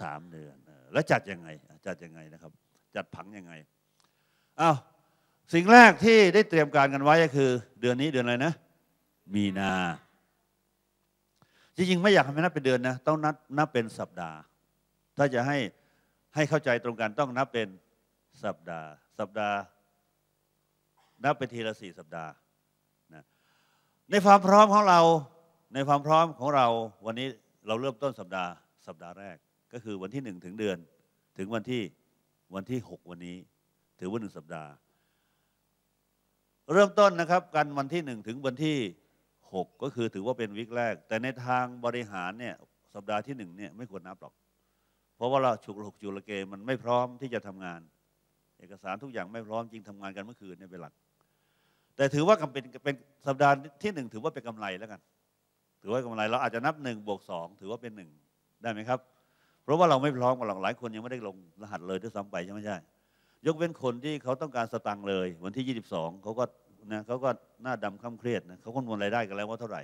สามเดือน แล้วจัดยังไง จัดยังไงนะครับ จัดผังยังไงอ้าวสิ่งแรกที่ได้เตรียมการกันไว้ก็คือ เดือนนี้เดือนอะไรนะ มีนา จริงๆ ไม่อยากให้นับเป็นเดือนนะ ต้องนับนับเป็นสัปดาห์ ถ้าจะให้ให้เข้าใจตรงกันต้องนับเป็นสัปดาห์ สัปดาห์ นับเป็นทีละสี่สัปดาห์นะในความพร้อมของเรา ในความพร้อมของเราวันนี้เราเริ่มต้นสัปดาห์ สัปดาห์แรก ก็คือวันที่หนึ่งถึงเดือน ถึงวันที่วันที่หกวันนี้ ถือว่าหนึ่งสัปดาห์ เริ่มต้นนะครับกันวันที่หนึ่งถึงวันที่หกก็คือถือว่าเป็นวิกแรก แต่ในทางบริหารเนี่ยสัปดาห์ที่หนึ่งเนี่ยไม่ควรนับหรอก เพราะว่าเราฉุกหกจุลเกมันไม่พร้อมที่จะทำงาน เอกสารทุกอย่างไม่พร้อมจริงทำงานกันเมื่อคืนเนี่ยเป็นหลัก แต่ถือว่าเป็นเป็นสัปดาห์ที่หนึ่งถือว่าเป็นกำไรแล้วกัน ถือว่ากำไรเราอาจจะนับหนึ่งบวกสองถือว่าเป็นหนึ่งได้ไหมครับ เพราะว่าเราไม่พร้อมกันหรอกหลายคนยังไม่ได้ลงรหัสเลยด้วยซ้ำไปใช่ไหมใช่ ยกเว้นคนที่เขาต้องการสตังค์เลย วันที่ 22เขาก็นะเขาก็หน้าดำค่ำเครียดนะเขาคำนวณรายได้กันแล้วว่าเท่าไหร่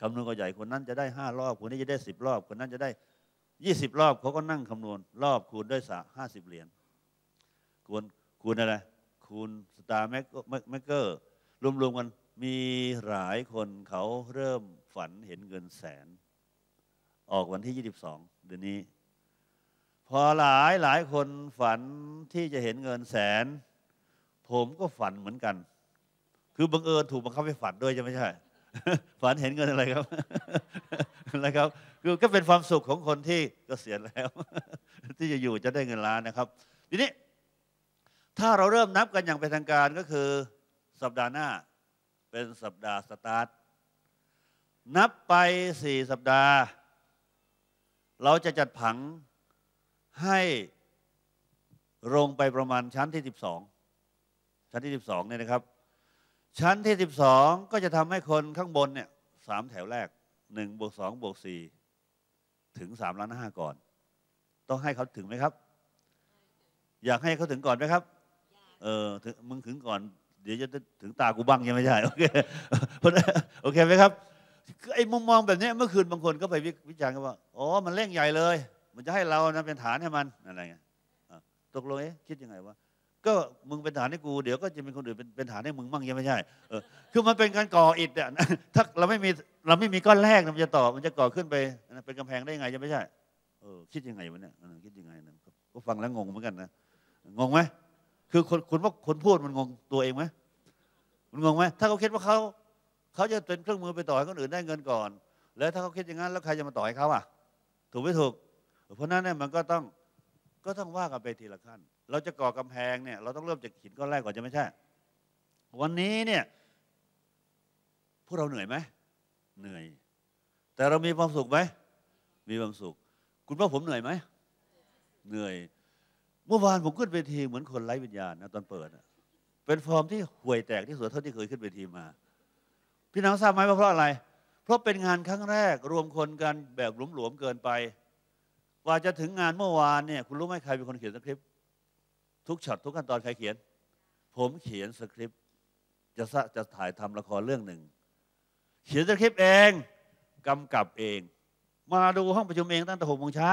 คำนวณก็ใหญ่คนนั้นจะได้ห้ารอบ คนนี้จะได้สิบรอบ คนนั้นจะได้ยี่สิบรอบเขาก็นั่งคำนวณ รอบคูณด้วยสะห้าสิบเหรียญคูณคูณอะไรคูณสตาร์แมกเกอร์รวมๆกันมีหลายคนเขาเริ่มฝันเห็นเงินแสน ออกวันที่ 22 เดือนนี้ พอหลายหลายคนฝันที่จะเห็นเงินแสน ผมก็ฝันเหมือนกัน คือบังเอิญถูกบังคับให้ฝันด้วยใช่ไหมใช่ ฝันเห็นเงินอะไรครับอะไรครับคือก็เป็นความสุขของคนที่กเกษียณแล้ว ที่จะอยู่จะได้เงินล้านนะครับ ทีนี้ ถ้าเราเริ่มนับกันอย่างเป็นทางการก็คือสัปดาห์หน้า เป็นสัปดาห์สตาร์ทนับไปสี่สัปดาห์ เราจะจัดผัง ให้ลงไปประมาณชั้นที่ 12 ชั้นที่ 12เนี่ยนะครับ ชั้นที่ 12 ก็จะทำให้คนข้างบนเนี่ยสามแถวแรก1บวก2บวก4ถึง3ล้านห้าก่อน ต้องให้เขาถึงไหมครับ อยากให้เขาถึงก่อนไหมครับ เออถึงมึงถึงก่อน เดี๋ยวจะถึงตากูบ้างยังไม่ใช่โอเคโอเคไหมครับไอ้มุมมองแบบนี้เมื่อคืนบางคนก็ไปวิจารณ์กันว่า อ๋อ มันเร่งใหญ่เลย มันจะให้เรานะเป็นฐานให้มันอะไรเงี้ยตกลงเอ๊ะคิดยังไงวะก็มึงเป็นฐานให้กูเดี๋ยวก็จะเป็นคนอื่นเป็นเป็นฐานให้มึงมั่งยังไม่ใช่เออคือมันเป็นการก่ออิฐอะถ้าเราไม่มีเราไม่มีก้อนแรกมันจะต่อมันจะก่อขึ้นไปเป็นกำแพงได้ยังไงจะไม่ใช่เออคิดยังไงวะเนี่ยคิดยังไงนะก็ฟังแล้วงงเหมือนกันนะงงไหมคือคนคนว่าคนพูดมันงงตัวเองไหมมันงงไหมถ้าเขาคิดว่าเขาเขาจะเป็นเครื่องมือไปต่อให้คนอื่นได้เงินก่อน แล้วถ้าเขาคิดอย่างนั้นแล้วใครจะมาต่อให้เขาอะ ถูกไม่ถูก เพราะนั้นเนี่ยมันก็ต้องก็ต้องว่ากันไปทีละขั้น เราจะก่อกำแพงเนี่ยเราต้องเริ่มจากหินก้อนแรกก่อนจะไม่ใช่ วันนี้เนี่ยพวกเราเหนื่อยไหมเหนื่อย แต่เรามีความสุขไหมมีความสุข คุณว่าผมเหนื่อยไหมเหนื่อย เมื่อวานผมขึ้นเวทีเหมือนคนไร้วิญญาณนะตอนเปิดเป็นฟอร์มที่ห่วยแตกที่สุดเท่าที่เคยขึ้นเวทีมา พี่น้องทราบไหมว่าเพราะอะไร เพราะเป็นงานครั้งแรกรวมคนกันแบบหลวมๆเกินไป กว่าจะถึงงานเมื่อวานเนี่ยคุณรู้ไหมใครเป็นคนเขียนสคริปต์ทุกช็อตทุกขั้นตอนใครเขียน ผมเขียนสคริปต์จะจะถ่ายทำละครเรื่องหนึ่ง เขียนสคริปต์เองกำกับเอง มาดูห้องประชุมเองตั้งแต่หกโมงเช้า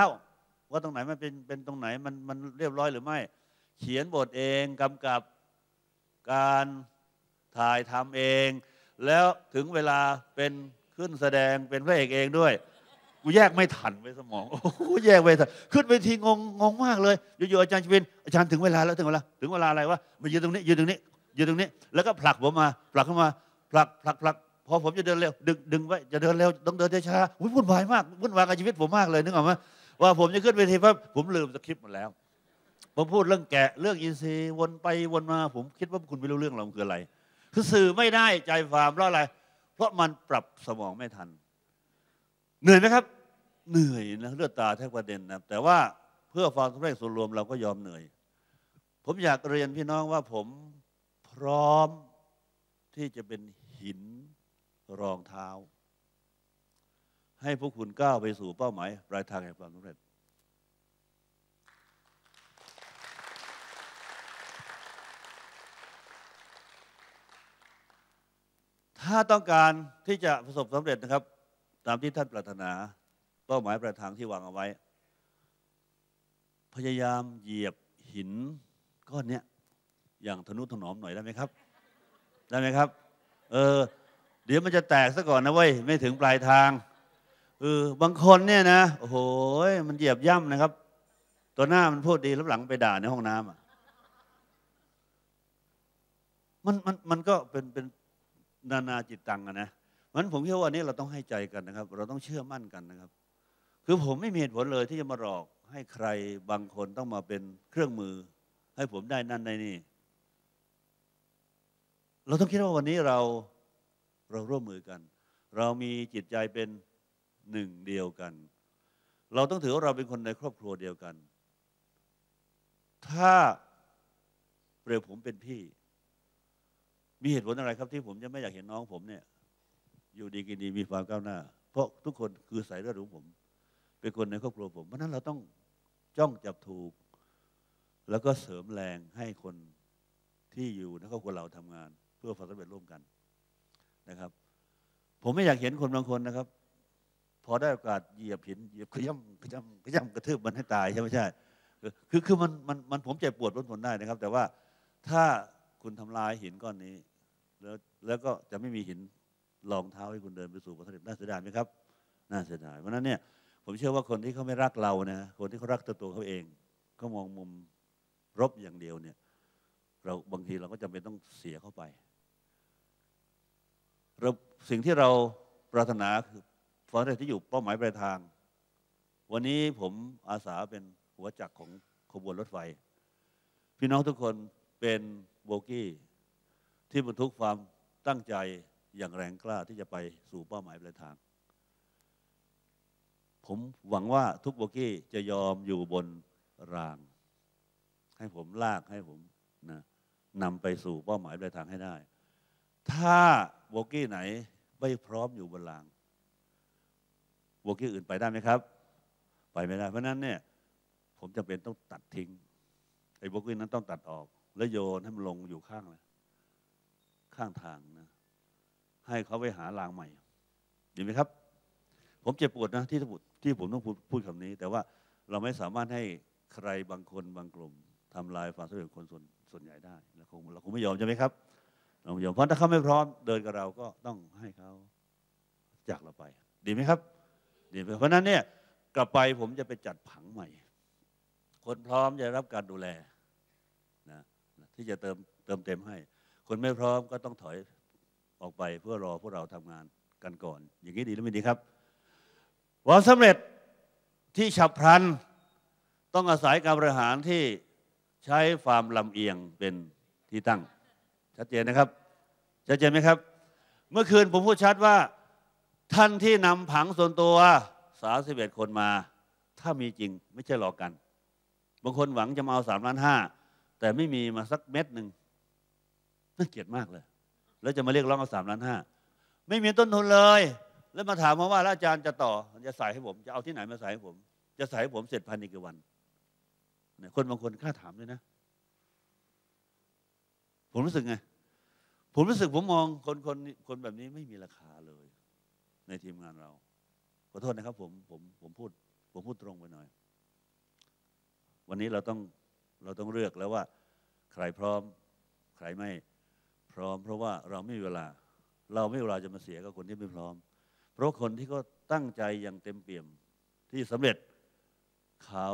ว่าตรงไหนมันเป็นเป็นตรงไหนมันมันเรียบร้อยหรือไม่ เขียนบทเองกำกับการถ่ายทำเอง แล้วถึงเวลาเป็นขึ้นแสดงเป็นพระเอกเองด้วย กูแยกไม่ทันไปสมองโอ้โหแยกไม่ทันขึ้นไปทีงงงงมากเลยอยู่ๆอาจารย์จะเป็นอาจารย์ถึงเวลาแล้วถึงเวลาถึงเวลาอะไรวะมายืนตรงนี้ยืนตรงนี้ยืนตรงนี้ แล้วก็ผลักผมมาผลักเข้ามาผลักผลักผลักพอผมจะเดินเร็วดึงดึงไว้จะเดินเร็วต้องเดินช้าวุ่นวายมากวุ่นวายกับชีวิตผมมากเลยนึกออกไหมว่าผมจะขึ้นเวทีปั๊บผมลืมสคริปต์หมดแล้ว ผมพูดเรื่องแกะเรื่องอินทรีย์วนไปวนมา ผมคิดว่าคุณไม่รู้เรื่องเราคืออะไร คือสื่อไม่ได้ใจความเพราะอะไร เพราะมันปรับสมองไม่ทัน เหนื่อยไหมครับ เหนื่อยนะเลือดตาแทบประเด็นนะแต่ว่าเพื่อความสำเร็จส่วนรวมเราก็ยอมเหนื่อย ผมอยากเรียนพี่น้องว่าผมพร้อมที่จะเป็นหินรองเท้า ให้พวกคุณก้าวไปสู่เป้าหมายปลายทางแห่งความสำเร็จถ้าต้องการที่จะประสบสำเร็จนะครับ ตามที่ท่านปรารถนาเป้าหมายปลายทางที่วางเอาไว้ พยายามเหยียบหินก้อนเนี้ยอย่างทนุถนอมหน่อยได้ไหมครับ ได้ไหมครับ เออ เดี๋ยวมันจะแตกซะก่อนนะเว้ยไม่ถึงปลายทางเออบางคนเนี่ยนะโอ้โหมันเหยียบย่ำนะครับ ตัวหน้ามันพูดดีแล้วหลังไปด่าในห้องน้ำอะมันมันมันก็เป็นเป็นนานาจิตตังอะนะ มันผมคิดว่าวันนี้เราต้องให้ใจกันนะครับ เราต้องเชื่อมั่นกันนะครับ คือผมไม่มีเหตุผลเลยที่จะมาหลอกให้ใครบางคนต้องมาเป็นเครื่องมือ ให้ผมได้นั่นได้นี่ เราต้องคิดว่าวันนี้เราเราร่วมมือกัน เรามีจิตใจเป็นหนึ่งเดียวกัน เราต้องถือว่าเราเป็นคนในครอบครัวเดียวกัน ถ้าเปรียบผมเป็นพี่ มีเหตุผลอะไรครับที่ผมจะไม่อยากเห็นน้องผมเนี่ย อยู่ดีกินดีมีความก้าวหน้า เพราะทุกคนคือสายเลือดของผม เป็นคนในครอบครัวผมเพราะนั้นเราต้องจ้องจับถูก แล้วก็เสริมแรงให้คนที่อยู่ในครอบครัวเราทำงาน เพื่อความสำเร็จร่วมกันนะครับ ผมไม่อยากเห็นคนบางคนนะครับ พอได้โอกาสเหยียบหินเหยียบขย่ำขย่ำขย่ำกระทืบมันให้ตายใช่ไหมใช่คือคือมันมันมันผมเจ็บปวดร้นทนได้นะครับ แต่ว่าถ้าคุณทำลายหินก้อนนี้ แล้วแล้วก็จะไม่มีหิน รองเท้าให้คุณเดินไปสู่ความสำเร็จน่าเสียดายไหมครับน่าเสียดายเพราะนั้นเนี่ยผมเชื่อว่าคนที่เขาไม่รักเรานะคนที่เขารักตัวตัวเขาเองเขามองมุมรบอย่างเดียวเนี่ย เราบางทีเราก็จำเป็นต้องเสียเข้าไปเราสิ่งที่เราปรารถนาคือความสำเร็จที่อยู่เป้าหมายปลายทาง วันนี้ผมอาสาเป็นหัวจักรของขบวนรถไฟ พี่น้องทุกคนเป็นโบกี้ที่บรรทุกความตั้งใจ อย่างแรงกล้าที่จะไปสู่เป้าหมายปลายทาง ผมหวังว่าทุกโบกี้จะยอมอยู่บนราง ให้ผมลากให้ผมนะนำไปสู่เป้าหมายปลายทางให้ได้ ถ้าโบกี้ไหนไม่พร้อมอยู่บนรางโบกี้อื่นไปได้ไหมครับ ไปไม่ได้ เพราะนั้นเนี่ยผมจะเป็นต้องตัดทิ้งไอ้โบกี้นั้นต้องตัดออก แล้วโยนให้มันลงอยู่ข้างเลยข้างทางนะ ให้เขาไปหารางใหม่ดีไหมครับ ผมเจ็บปวดนะที่ที่ผมต้องพูดพูดคำนี้ แต่ว่าเราไม่สามารถให้ใครบางคนบางกลุ่มทำลายความสำเร็จคนส่วนส่วนใหญ่ได้เราคงเราคงไม่ยอมใช่ไหมครับเราไม่ยอมเพราะถ้าเขาไม่พร้อมเดินกับเราก็ต้องให้เขาจากเราไป ดีไหมครับดีไหมเพราะนั้นเนี่ยกลับไปผมจะไปจัดผังใหม่ คนพร้อมจะรับการดูแลนะที่จะเติมเติมเต็มให้ คนไม่พร้อมก็ต้องถอย ออกไปเพื่อรอพวกเราทำงานกันก่อน อย่างนี้ดีหรือไม่ดีครับความสำเร็จที่ฉับพลันต้องอาศัยการบริหารที่ใช้ความลำเอียงเป็นที่ตั้ง ชัดเจนนะครับชัดเจนไหมครับ เมื่อคืนผมพูดชัดว่า ท่านที่นำผังส่วนตัวสาสิบเอ็ดคนมา ถ้ามีจริงไม่ใช่หลอกกัน บางคนหวังจะมาเอาสามล้านห้าแต่ไม่มีมาสักเม็ดหนึ่งน่าเกลียดมากเลย แล้วจะมาเรียกร้องเอาสามล้านห้าไม่มีต้นทุนเลย แล้วมาถามมาว่าอาจารย์จะต่อจะใส่ให้ผม จะเอาที่ไหนมาใส่ให้ผม จะใส่ให้ผมเสร็จภายในกี่วันเนี่ยคนบางคนกล้าถามด้วยนะ ผมรู้สึกไง ผมรู้สึกผมมองคนคนคนแบบนี้ไม่มีราคาเลย ในทีมงานเราขอโทษนะครับ ผมผมผมพูด ผมพูดตรงไปหน่อย วันนี้เราต้องเราต้องเลือกแล้วว่า ใครพร้อม ใครไม่ พร้อม เพราะว่าเราไม่มีเวลา เราไม่มีเวลาจะมาเสียกับคนที่ไม่พร้อม เพราะคนที่เขาตั้งใจอย่างเต็มเปี่ยมที่สำเร็จเขา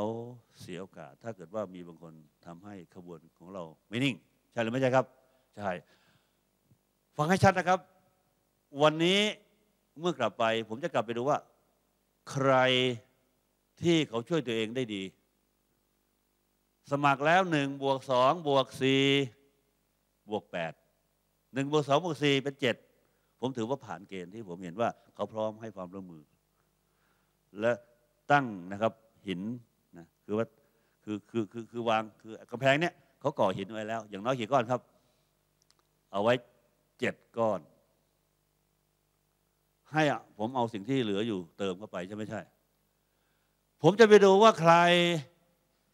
เสียโอกาส ถ้าเกิดว่ามีบางคนทำให้ขบวนของเราไม่นิ่ง ใช่หรือไม่ใช่ครับ ใช่ฟังให้ชัดนะครับ วันนี้เมื่อกลับไป ผมจะกลับไปดูว่า ใครที่เขาช่วยตัวเองได้ดี สมัครแล้วหนึ่งบวกสองบวกสี่บวกแปด หนึ่งบวกสองบวกสี่เป็นเจ็ดผมถือว่าผ่านเกณฑ์ที่ผมเห็นว่า เขาพร้อมให้ความร่วมมือ และตั้งนะครับหินนะคือว่าคือคือคือคือวางคือกำแพงเนี้ยเขาก่อหินไว้แล้ว อย่างน้อยกี่ก้อนครับ เอาไว้เจ็ดก้อน ให้อะผมเอาสิ่งที่เหลืออยู่เติมเข้าไปใช่ไม่ใช่ ผมจะไปดูว่าใคร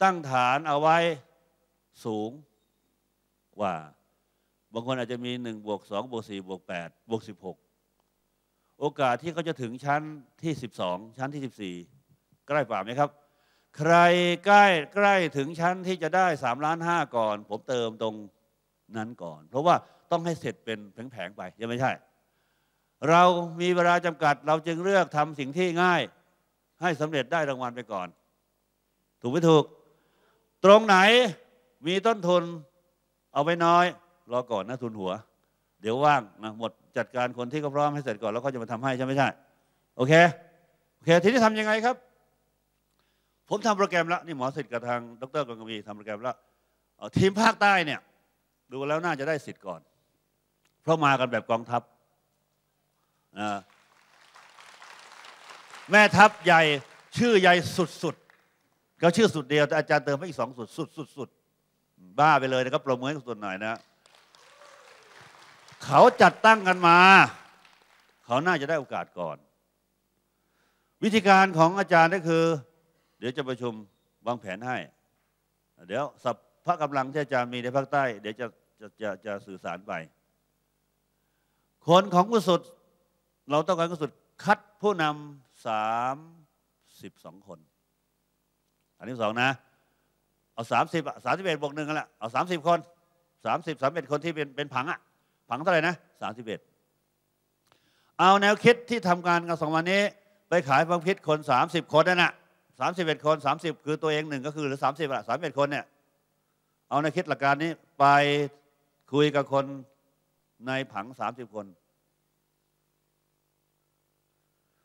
ตั้งฐานเอาไว้สูงกว่า บางคนอาจจะมีหนึ่งบวกสองบวกสี่บวกแปดบวกสิบหกโอกาสที่เขาจะถึงชั้นที่สิบสองชั้นที่สิบสี่ใกล้ฝ่าไหมครับ ใครใกล้ใกล้ถึงชั้นที่จะได้สามล้านห้าก่อน ผมเติมตรงนั้นก่อน เพราะว่าต้องให้เสร็จเป็นแผงๆไปยังไม่ใช่ เรามีเวลาจำกัด เราจึงเลือกทำสิ่งที่ง่าย ให้สำเร็จได้รางวัลไปก่อน ถูกไม่ถูก ตรงไหนมีต้นทุนเอาไปน้อย รอก่อนนะทุนหัว เดี๋ยวว่างนะหมดจัดการคนที่ก็พร้อมให้เสร็จก่อนแล้วก็จะมาทำให้ใช่ไหมใช่โอเคโอเคทีนี้ทำยังไงครับ ผมทำโปรแกรมแล้วนี่หมอสิทธิ์กับทางดรกงกีทำโปรแกรมแล้วทีมภาคใต้เนี่ย ดูแล้วน่าจะได้สิทธิ์ก่อน เพราะมากันแบบกองทัพอ่าแม่ทัพใหญ่ชื่อใหญ่สุดๆเขาชื่อสุดเดียวแต่อาจารย์เติมให้อีกสองสุดสุดสุดสุดบ้าไปเลยนะครับปรบมือให้สุดหน่อยนะ เขาจัดตั้งกันมา เขาน่าจะได้โอกาสก่อน วิธีการของอาจารย์ก็คือ เดี๋ยวจะประชุมวางแผนให้ เดี๋ยวสับพระกำลังที่อาจารย์มีในภาคใต้ เดี๋ยวจะจะจะจะสื่อสารไป คนของกุศลเราต้องการกุศลคัดผู้นำสามสิบสองคน อันที่สองนะ เอาสามสิบสามสิบเอ็ดบวกหนึ่งกันละเอาสามสิบคนสามสิบสามเอ็ดคนที่เป็นเป็นผังอะ ผังเท่าไหร่นะสามสิบเอ็ดเอาแนวคิดที่ทำงานกันสองวันนี้ ไปขายความคิดคนสามสิบคนนั่นน่ะสามสิบเอ็ดคนสามสิบคือตัวเองหนึ่งก็คือหรือสามสิบอะสามเอ็ดคนเนี่ยเอาแนวคิดหลักการนี้ไปคุยกับคนในผังสามสิบคน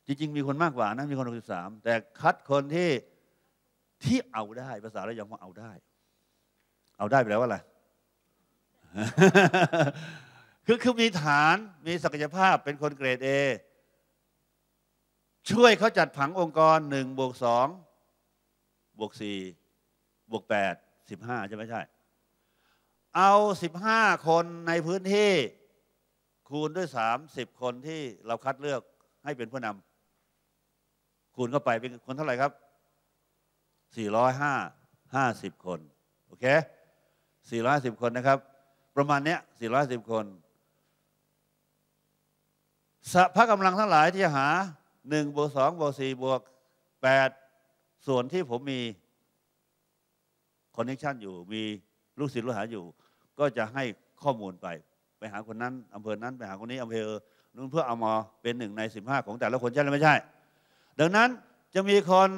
จริง ๆ มีคนมากกว่านะมีคนหกสิบสามแต่คัดคนที่ที่เอาได้ภาษาเรายองว่าเอาได้ เอาได้ไปแล้วว่าอะไร คือคือมีฐานมีศักยภาพเป็นคนเกรดเอช่วยเขาจัดผังองค์กรหนึ่งบวกสองบวกสี่บวกแปดสิบห้าใช่ไหมใช่ เอาสิบห้าคนในพื้นที่คูณด้วยสามสิบคนที่เราคัดเลือกให้เป็นผู้นำคูณเข้าไปเป็นคนเท่าไหร่ครับ405 50คน โอเค450คนนะครับ ประมาณเนี้ย450คน สภาพกำลังทั้งหลายที่จะหา1บวกสองบวกสี่บวกแปดส่วนที่ผมมีคอนเนคชันอยู่มีลูกศิษย์ลูกหาอยู่ ก็จะให้ข้อมูลไป ไปหาคนนั้นอำเภอนั้นไปหาคนนี้อำเภอนู้นเพื่อเอามาเป็นหนึ่งใน 15 ของแต่ละคนใช่หรือไม่ใช่ ดังนั้นจะมีคน